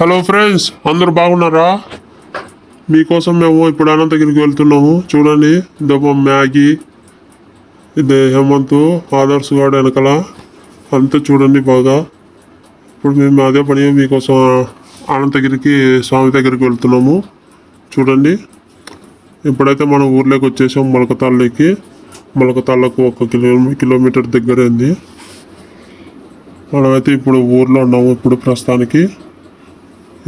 Hello friends అందరూ బాగున్నారా? మీకోసం మేము ఇప్పుడు అనంతగిరికి వెళ్తున్నాము. చూడండి దొబ్బ మ్యాగీ. ఇది హేమంత్ ఆదర్శ్ గాడు వెనకల. అంతా చూడండి బాగా. ఇప్పుడు మేము అదే పని మీకోసం అనంతగిరికి స్వామి దగ్గరికి వెళ్తున్నాము. చూడండి. ఇప్పుడైతే మనం ఊర్లోకి వచ్చేసాం మొలకతాళ్ళకి. మొలకతాళ్ళకు ఒక కిలో కిలోమీటర్ దగ్గర ఉంది. మనమైతే ఇప్పుడు ఊర్లో ఉన్నాము ఇప్పుడు ప్రస్తుతానికి.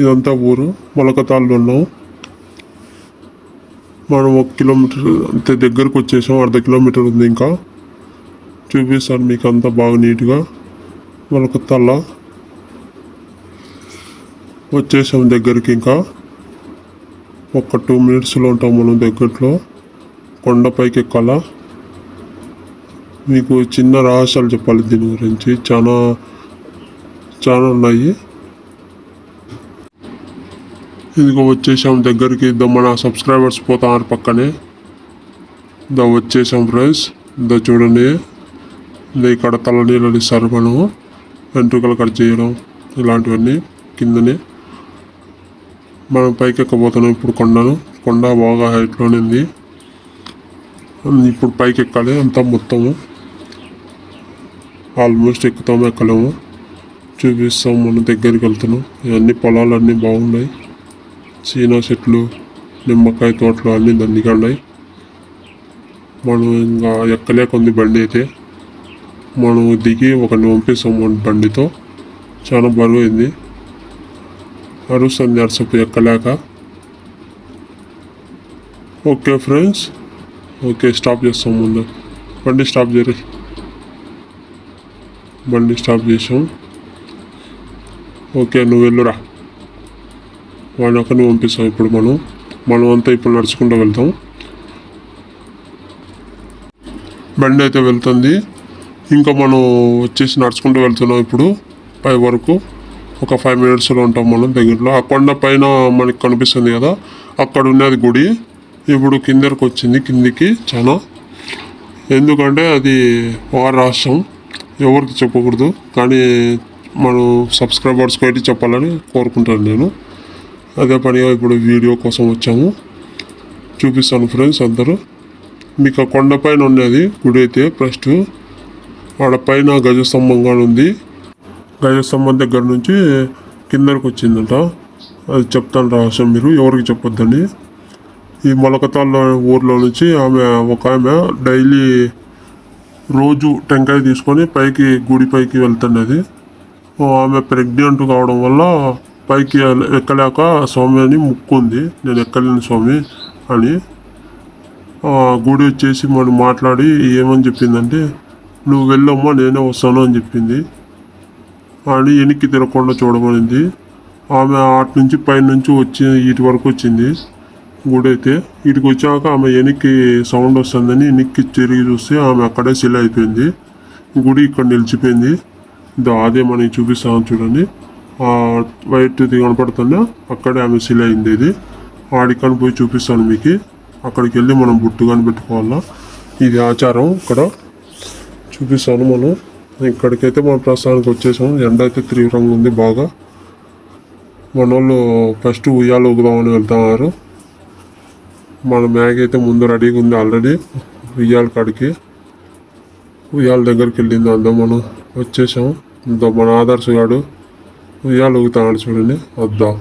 ఇదంతా ఊరు మొలకతాళ్ళలో. ఉన్నాం మనం ఒక కిలోమీటర్ అంతే దగ్గరకు వచ్చేసాం అర్ధ కిలోమీటర్ ఉంది ఇంకా. చూపిస్తాను మీకు అంతా బాగా నీట్గా మొలకతాళ్ళ. వచ్చేసాం దగ్గరికి ఇంకా. ఒక టూ మినిట్స్లో ఉంటాం మనం దగ్గరలో. కొండపైకి ఎక్కాల మీకు చిన్న రహస్యాలు చెప్పాలి దీని గురించి. చాలా చాలా ఉన్నాయి. ఇదిగో వచ్చేసాం దగ్గరికి. దో మన సబ్స్క్రైబర్స్ పోతున్నారు పక్కనే. దో వచ్చేసాం ఫ్రెండ్స్. దో చూడండి. దో ఇక్కడ తల ఇస్తారు మనము వెంట్రుకలు కట్ చేయడం ఇలాంటివన్నీ కిందనే. మనం పైకి ఎక్కబోతున్నాం ఇప్పుడు కొండను. కొండ బాగా హైట్లోనే ఉంది. ఇప్పుడు పైకి ఎక్కాలి అంతా మొత్తము. ఆల్మోస్ట్ ఎక్కుతాము ఎక్కలేము. చూపిస్తాం మనం దగ్గరికి వెళ్తున్నాం. ఇవన్నీ పొలాలు అన్నీ బాగున్నాయి. చీనా చెట్లు నిమ్మకాయ తోటలు అన్నీ దండిగా ఉన్నాయి. మనం ఇంకా ఎక్కలేకుంది బండి అయితే. మనం దిగి ఒకరిని పంపిస్తాం బండితో చాలా బరువు అయింది అరుస్తుంది అరసపు ఎక్కలేక. ఓకే ఫ్రెండ్స్ ఓకే స్టాప్ చేస్తాం ముందు. బండి స్టాప్ చేయ. బండి స్టాప్ చేసాం ఓకే నువ్వు వెళ్ళురా. వాడిని అక్కడనే పంపిస్తాం. ఇప్పుడు మనం మనం అంతా ఇప్పుడు నడుచుకుంటూ వెళ్తాం. బండి అయితే వెళ్తుంది. ఇంకా మనం వచ్చేసి నడుచుకుంటూ వెళ్తున్నాం ఇప్పుడు పై వరకు. ఒక ఫైవ్ మినిట్స్లో ఉంటాం మనం దగ్గరలో. ఆ కొండ పైన మనకి కనిపిస్తుంది కదా అక్కడ ఉన్నది గుడి. ఇప్పుడు కిందకి వచ్చింది కిందికి చాలా. ఎందుకంటే అది వారి రాష్ట్రం ఎవరికి చెప్పకూడదు. కానీ మనం సబ్స్క్రైబర్స్కి అయితే చెప్పాలని కోరుకుంటాను నేను. అదే పనిగా ఇప్పుడు వీడియో కోసం వచ్చాము. చూపిస్తాను ఫ్రెండ్స్ అందరూ. మీకు ఆ కొండపైన ఉన్నది గుడి అయితే ఫస్ట్ ఆడ పైన గజస్తంభంగా ఉంది. గజస్తంభం దగ్గర నుంచి కిందకి వచ్చిందంట. అది చెప్తాను రహస్యం మీరు ఎవరికి చెప్పొద్దండి. ఈ మొలకతాళ్ళ ఊర్లో నుంచి ఆమె ఒక ఆమె డైలీ రోజు టెంకాయ తీసుకొని పైకి గుడి పైకి వెళ్తున్నది. ఆమె ప్రెగ్నెంట్ కావడం వల్ల పైకి ఎక్కలేక స్వామి అని ముక్కుంది. నేను ఎక్కలేను స్వామి అని గుడి వచ్చేసి మనం మాట్లాడి ఏమని చెప్పిందంటే నువ్వు వెళ్ళమ్మా నేనే వస్తాను అని చెప్పింది. అని వెనక్కి తిరగకుండా చూడమనింది. ఆమె అటు నుంచి పైన నుంచి వచ్చి ఇటు వరకు వచ్చింది. గుడి అయితే ఇటుకు వచ్చాక ఆమె వెనక్కి సౌండ్ వస్తుందని వెనక్కి తిరిగి చూస్తే ఆమె అక్కడే సిల్ అయిపోయింది గుడి ఇక్కడ నిలిచిపోయింది. అదే మనకి చూపిస్తాను చూడండి. వైట్ ఇది కనపడుతుందా? అక్కడే ఆమె సిల్ అయింది ఇది. ఆడికని పోయి చూపిస్తాను మీకు. అక్కడికి వెళ్ళి మనం బుట్టు కనిపెట్టుకోవాలా? ఇది ఆచారం ఇక్కడ. చూపిస్తాను మనం. ఇక్కడికైతే మన ప్రస్తుతానికి వచ్చేసాము ఎండ అయితే తీవ్రంగా ఉంది బాగా. మన వాళ్ళు ఫస్ట్ ఉయ్యాలు ఊగుదామని వెళ్తున్నారు. మన మ్యాగీ అయితే ముందు రెడీగా ఉంది ఆల్రెడీ ఉయ్యాల కాడికి. ఉయ్యాల దగ్గరికి వెళ్ళింది అందులో మనం. వచ్చేసాం. ఇంత మన ఆదర్శ గాడు ఉయ్యాలు ఊగుతున్నాడు చూడండి. వద్దాం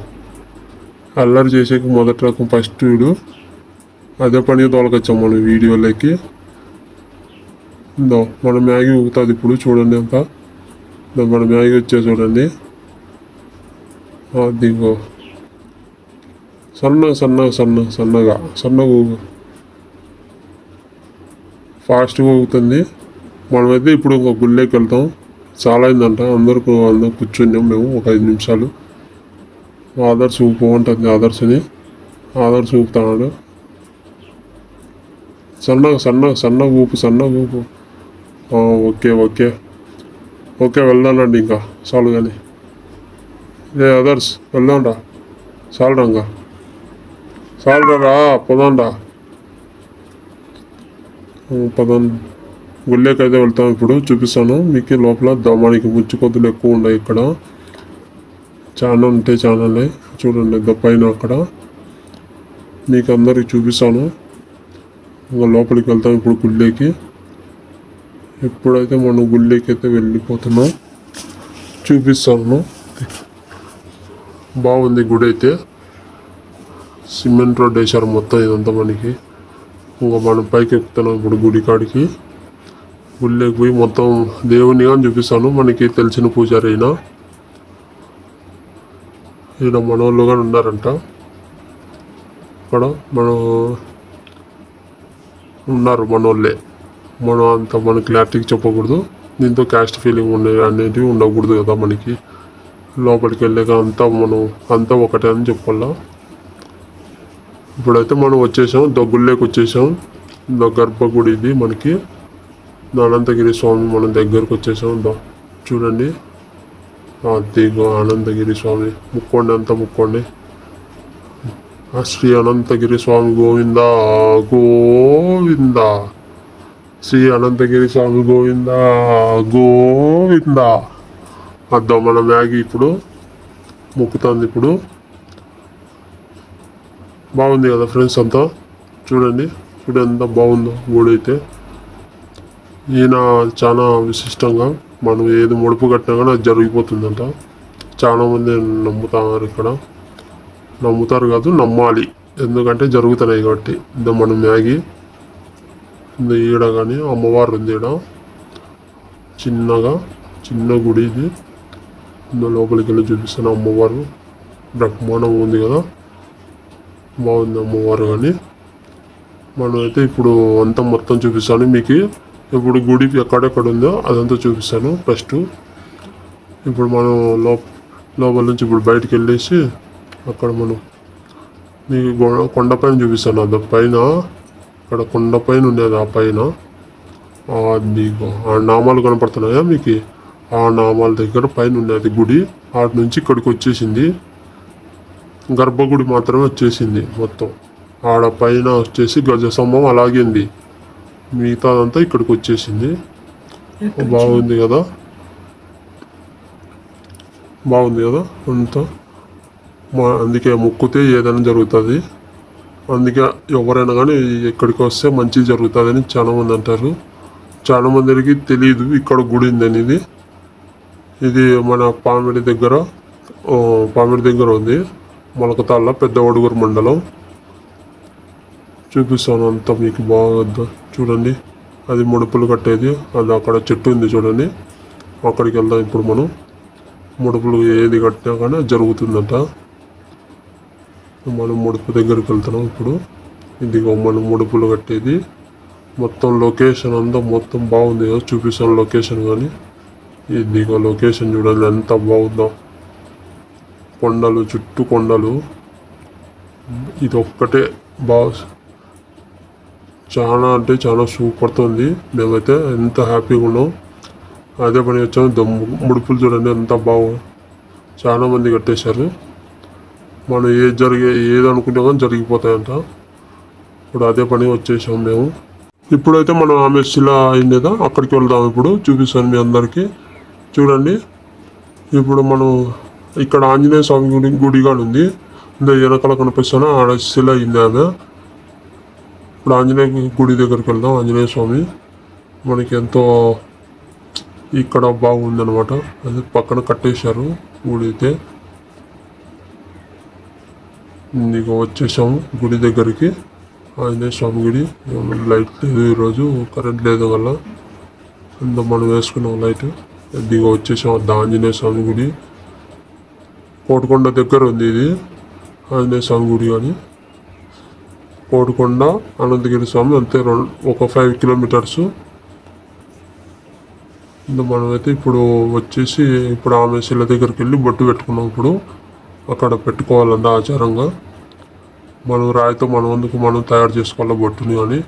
అల్లరి చేసేకి మొదటి రకం ఫస్ట్ వీడు. అదే పని తోలకొచ్చాం మనం వీడియోలోకి ఇందో మన మ్యాగీ ఊగుతుంది ఇప్పుడు చూడండి అంత. మన మ్యాగీ వచ్చే చూడండి. దిగో. సన్న సన్న సన్న సన్నగా. సన్నగా ఊగు. ఫాస్ట్గా ఊగుతుంది. మనమైతే ఇప్పుడు ఇంకో గుళ్ళేకి వెళ్తాం. చాలా అయిందంట అందరికీ అందరూ కూర్చున్నాం మేము ఒక ఐదు నిమిషాలు. ఆధార్ చూపు ఉంటుంది ఆదర్శని ఆదర్శ్ చూపుతాడు సన్నగా సన్నగా సన్నగా ఊపు సన్న ఊపు. Okay okay. ఓకే వెళ్దానండి ఇంకా. చాలు కానీ ఏ అదర్స్ వెళ్దాండా చాలరా ఇంకా. చాలరా రా పదం గుళ్ళేకి అయితే వెళ్తాం ఇప్పుడు చూపిస్తాను. మీకు లోపల మనకి మనకి ముచ్చుకొద్దులు ఎక్కువ ఉన్నాయి ఇక్కడ. చాలా ఉంటే చాలానే చూడండి ఎంత పైన అక్కడ. మీకు అందరికి చూపిస్తాను. ఇంకా లోపలికి వెళ్తాం ఇప్పుడు గుళ్ళేకి. ఎప్పుడైతే మనం గుళ్ళేకి అయితే వెళ్ళిపోతున్నాం చూపిస్తాను. బాగుంది గుడి అయితే. సిమెంట్ రోడ్ వేశారు మొత్తం ఇదంతా మనకి. ఇంకా మనం పైకి ఎక్కుతున్నాం ఇప్పుడు గుడి కాడికి. గుళ్ళకి పోయి మొత్తం దేవుని కానీ చూపిస్తాను. మనకి తెలిసిన పూజారి అయినా ఈయన మనోళ్ళు కానీ ఉన్నారంట. అక్కడ మనం ఉన్నారు మనోళ్ళే. మనం అంత మన క్లారిటీకి చెప్పకూడదు. దీంతో క్యాస్ట్ ఫీలింగ్ ఉండే అనేటివి ఉండకూడదు కదా మనకి. లోపలికి వెళ్ళాక అంతా మనం అంతా ఒకటే అని చెప్పాలా? ఇప్పుడైతే మనం వచ్చేసాం. దగ్గుల్లోకి వచ్చేసాం. ద గర్భగుడి ఇది మనకి. అనంతగిరి స్వామి మనం దగ్గరకు వచ్చేసే. దా చూడండి. అదిగో అనంతగిరి స్వామి. ముక్కోండి అంతా ముక్కోండి. శ్రీ అనంతగిరి స్వామి గోవింద గోవింద. శ్రీ అనంతగిరి స్వామి గోవింద గోవింద. అద్దాం మన మ్యాగీ ఇప్పుడు మొక్కుతుంది ఇప్పుడు. బాగుంది కదా ఫ్రెండ్స్ అంతా? చూడండి. చూడండి ఎంత బాగుందో గుడి అయితే ఈయన చాలా విశిష్టంగా మనం ఏది ముడుపు కట్టినా కానీ అది జరిగిపోతుందంట. చాలామంది నమ్ముతారు ఇక్కడ. నమ్ముతారు కాదు నమ్మాలి. ఎందుకంటే జరుగుతున్నాయి కాబట్టి. ఇంత మనం మ్యాగీ ఇంత ఈడ కానీ అమ్మవారు ఉంది ఈడ. చిన్నగా చిన్న గుడి ఇది. ఇందులో లోపలికి వెళ్ళి చూపిస్తాను అమ్మవారు. బ్రహ్మాండం ఉంది కదా. బాగుంది అమ్మవారు కానీ. మనం అయితే ఇప్పుడు అంతా మొత్తం చూపిస్తాను. మీకు ఇప్పుడు గుడి ఎక్కడెక్కడ ఉందో అదంతా చూపిస్తాను. ఫస్ట్ ఇప్పుడు మనం లో లోపల నుంచి ఇప్పుడు బయటికి వెళ్ళేసి అక్కడ మనం మీకు కొండపైన చూపిస్తాను. అది పైన అక్కడ కొండపైన ఉండేది ఆ పైన. మీకు ఆ నామాలు కనపడుతున్నాయా మీకు? ఆ నామాల దగ్గర పైన ఉన్నది గుడి. ఆటి నుంచి ఇక్కడికి వచ్చేసింది. గర్భగుడి మాత్రమే వచ్చేసింది మొత్తం. ఆడ పైన వచ్చేసి గజస్తంభం అలాగే ఉంది. మిగతాదంతా ఇక్కడికి వచ్చేసింది. బాగుంది కదా? బాగుంది కదా అంతా? మా అందుకే మొక్కుతే ఏదైనా జరుగుతుంది. అందుకే ఎవరైనా కానీ ఇక్కడికి వస్తే మంచి జరుగుతుందని చాలా మంది అంటారు. చాలా మందికి తెలియదు ఇక్కడ గుడి ఇది ఇది మన పామిడి దగ్గర పామిడి దగ్గర ఉంది. మొలకతాళ్ళ పెద్ద ఒడుగురు మండలం. చూపిస్తాను అంతా మీకు బాగా చూడండి. అది ముడుపులు కట్టేది. అది అక్కడ చెట్టు ఉంది చూడండి. అక్కడికి వెళ్దాం ఇప్పుడు మనం. ముడుపులు ఏది కట్టినా కానీ జరుగుతుందంట. మనం ముడుపు దగ్గరికి వెళ్తున్నాం ఇప్పుడు. ఇదిగో మనం ముడుపులు కట్టేది. మొత్తం లొకేషన్ అంతా మొత్తం బాగుంది కదా. చూపిస్తాను లొకేషన్ కానీ. ఇదిగో లొకేషన్ చూడండి. ఎంత బాగుందో. కొండలు చుట్టూ కొండలు. ఇది ఒక్కటే బాగా చాలా అంటే చాలా సూపర్తో ఉంది మేమైతే ఎంత హ్యాపీగా ఉన్నాం. అదే పని వచ్చాము దమ్ము ముడుపులు చూడండి ఎంత బాగు. చాలా మంది కట్టేశారు. మనం ఏది జరిగే ఏది అనుకుంటే కానీ జరిగిపోతాయంట. ఇప్పుడు అదే పని వచ్చేసాం మేము. ఇప్పుడైతే మనం ఆమె శిల అయిందేదా? అక్కడికి వెళ్దాం ఇప్పుడు. చూపిస్తాను మీ అందరికీ. చూడండి. ఇప్పుడు మనం ఇక్కడ ఆంజనేయ స్వామి గుడి గుడి ఉంది. ఇంకా వెనకాల కనిపిస్తాను ఆడ శిల అయింది ఆమె. ఇప్పుడు ఆంజనేయ గుడి దగ్గరికి వెళ్దాం. ఆంజనేయ స్వామి మనకి ఎంతో ఇక్కడ బాగుందన్నమాట. అది పక్కన కట్టేశారు గుడి అయితే. ఇక వచ్చేసాము గుడి దగ్గరికి. ఆంజనేయ స్వామి గుడి. లైట్ లేదు ఈరోజు కరెంట్ లేదు వల్ల. అంత మనం వేసుకున్నాం లైట్ దిగ వచ్చేసాం అది ఆంజనేయ స్వామి గుడి. కోటకొండ దగ్గర ఉంది ఇది ఆంజనేయ స్వామి గుడి కానీ కోటకొండ అనంతగిరి స్వామి అంతే రెండు ఒక ఫైవ్ కిలోమీటర్స్ మనమైతే ఇప్పుడు వచ్చేసి ఇప్పుడు ఆమె శిల దగ్గరికి వెళ్ళి బొట్టు పెట్టుకున్నాం ఇప్పుడు. అక్కడ పెట్టుకోవాలంట ఆచారంగా. మనం రాయితో మన వందుకు మనం తయారు చేసుకోవాలి బొట్టుని కానీ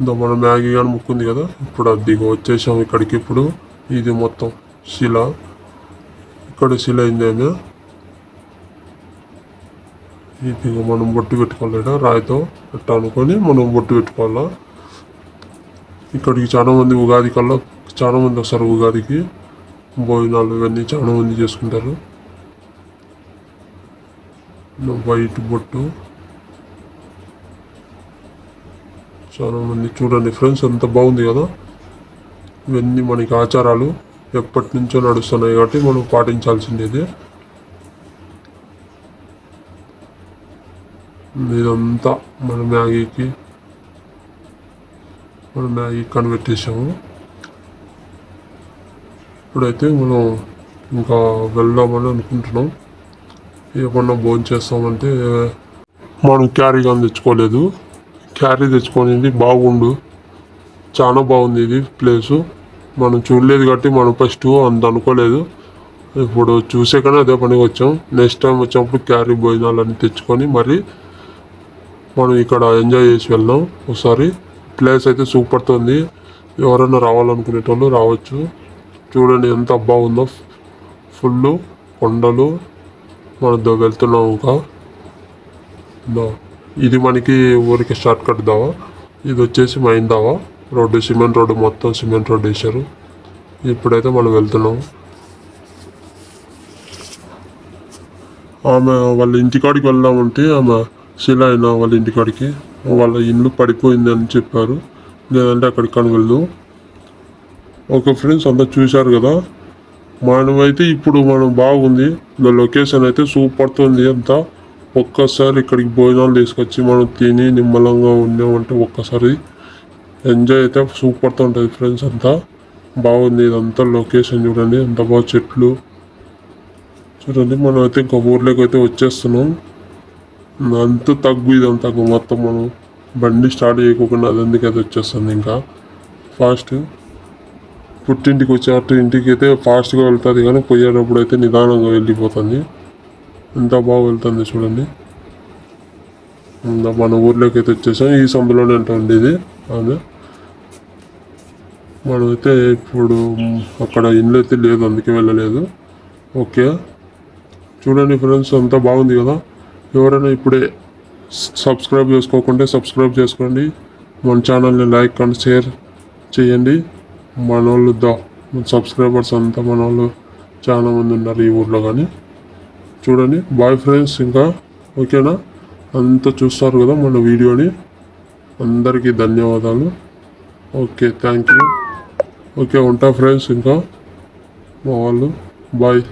ఇంకా మనం మ్యాగీ కానీ ముక్కుంది కదా ఇప్పుడు అది వచ్చేసాం ఇక్కడికి ఇప్పుడు. ఇది మొత్తం శిల. ఇక్కడ శిల అయిందేమో ఇది మనం బొట్టు పెట్టుకోవాలి రాయితో అట్లా అనుకొని మనం బొట్టు పెట్టుకోవాలా. ఇక్కడికి చాలా మంది ఉగాది కల్లా చాలా మంది వస్తారు ఉగాదికి. భోజనాలు ఇవన్నీ చాలా మంది చేసుకుంటారు వైట్ బొట్టు. చాలా మంది చూడండి ఫ్రెండ్స్ ఎంత బాగుంది కదా. ఇవన్నీ మనకి ఆచారాలు ఎప్పటి నుంచో నడుస్తున్నాయి కాబట్టి మనం పాటించాల్సిండేది ఇదంతా మన మ్యాగీకి మన మ్యాగీ కన్వర్ట్ చేసాము ఇప్పుడైతే మనం ఇంకా వెళ్దామని అనుకుంటున్నాం. ఏమన్నా భోజనం చేస్తామంటే మనం క్యారీ కానీ తెచ్చుకోలేదు. క్యారీ తెచ్చుకొని బాగుండు. చాలా బాగుంది ఇది ప్లేసు. మనం చూడలేదు కాబట్టి మనం ఫస్ట్ అంత అనుకోలేదు. ఇప్పుడు చూసాకనే అదే పనికి వచ్చాం. నెక్స్ట్ టైం వచ్చినప్పుడు క్యారీ భోజనాలు అన్నీ తెచ్చుకొని మరి మనం ఇక్కడ ఎంజాయ్ చేసి వెళ్దాం ఒకసారి ప్లేస్ అయితే సూపర్తో ఉంది ఎవరైనా రావాలనుకునేటోళ్ళు రావచ్చు. చూడండి ఎంత బాగుందో. ఫుల్ కొండలు. మనం వెళ్తున్నాం ఇంకా. ఇది మనకి ఊరికి షార్ట్ కట్ దావా ఇది వచ్చేసి మైన్ దావా. రోడ్డు సిమెంట్ రోడ్డు మొత్తం సిమెంట్ రోడ్డు వేశారు. ఇప్పుడైతే మనం వెళ్తున్నాం. ఆమె వాళ్ళ ఇంటికాడికి వెళ్దామంటే ఆమె శిల అయిన వాళ్ళ ఇంటికాడికి. వాళ్ళ ఇల్లు పడిపోయింది అని చెప్పారు. లేదంటే అక్కడికి కానీ వెళ్దాం ఓకే ఫ్రెండ్స్ అంతా చూశారు కదా. మనమైతే ఇప్పుడు మనం బాగుంది. లొకేషన్ అయితే సూపర్తో ఉంది అంతా. ఒక్కసారి ఇక్కడికి భోజనాలు తీసుకొచ్చి మనం తిని నిమ్మలంగా ఉన్నామంటే ఒక్కసారి ఎంజాయ్ అయితే సూపర్తో ఉంటుంది ఫ్రెండ్స్ అంతా. బాగుంది ఇదంతా లొకేషన్ చూడండి. ఎంత బాగా చెట్లు. చూడండి మనం అయితే ఇంకా ఊర్లోకి అయితే వచ్చేస్తున్నాం. అంత తగ్గు ఇదంతా తగ్గు. మొత్తం మనం బండి స్టార్ట్ చేయకోకుండా అది ఎందుకైతే వచ్చేస్తుంది ఇంకా? ఫాస్ట్ పుట్టింటికి వచ్చేటట్టు ఇంటికి అయితే ఫాస్ట్గా వెళ్తుంది కానీ పోయేటప్పుడు అయితే నిదానంగా వెళ్ళిపోతుంది. ఎంత బాగా వెళ్తుంది చూడండి. మన ఊర్లోకి అయితే వచ్చేసాం. ఈ సందులోనే ఉంటుంది ఇది. అదే. మనమైతే ఇప్పుడు అక్కడ ఇల్లు అయితే లేదు అందుకే వెళ్ళలేదు. ఓకే. చూడండి ఫ్రెండ్స్ అంతా బాగుంది కదా? ఎవరైనా ఇప్పుడే సబ్స్క్రైబ్ చేసుకోకుంటే సబ్స్క్రైబ్ చేసుకోండి. మన ఛానల్ని లైక్ అండ్ షేర్ చేయండి. మన వాళ్ళు దా సబ్స్క్రైబర్స్ అంతా మన వాళ్ళు చాలా మంది ఉన్నారు ఈ ఊర్లో కానీ. చూడండి బాయ్ ఫ్రెండ్స్ ఇంకా ఓకేనా? అంతా చూస్తారు కదా మన వీడియోని. అందరికీ ధన్యవాదాలు. Okay thank you. ఓకే ఉంటా ఫ్రెండ్స్ ఇంకా మా వాళ్ళు. బాయ్.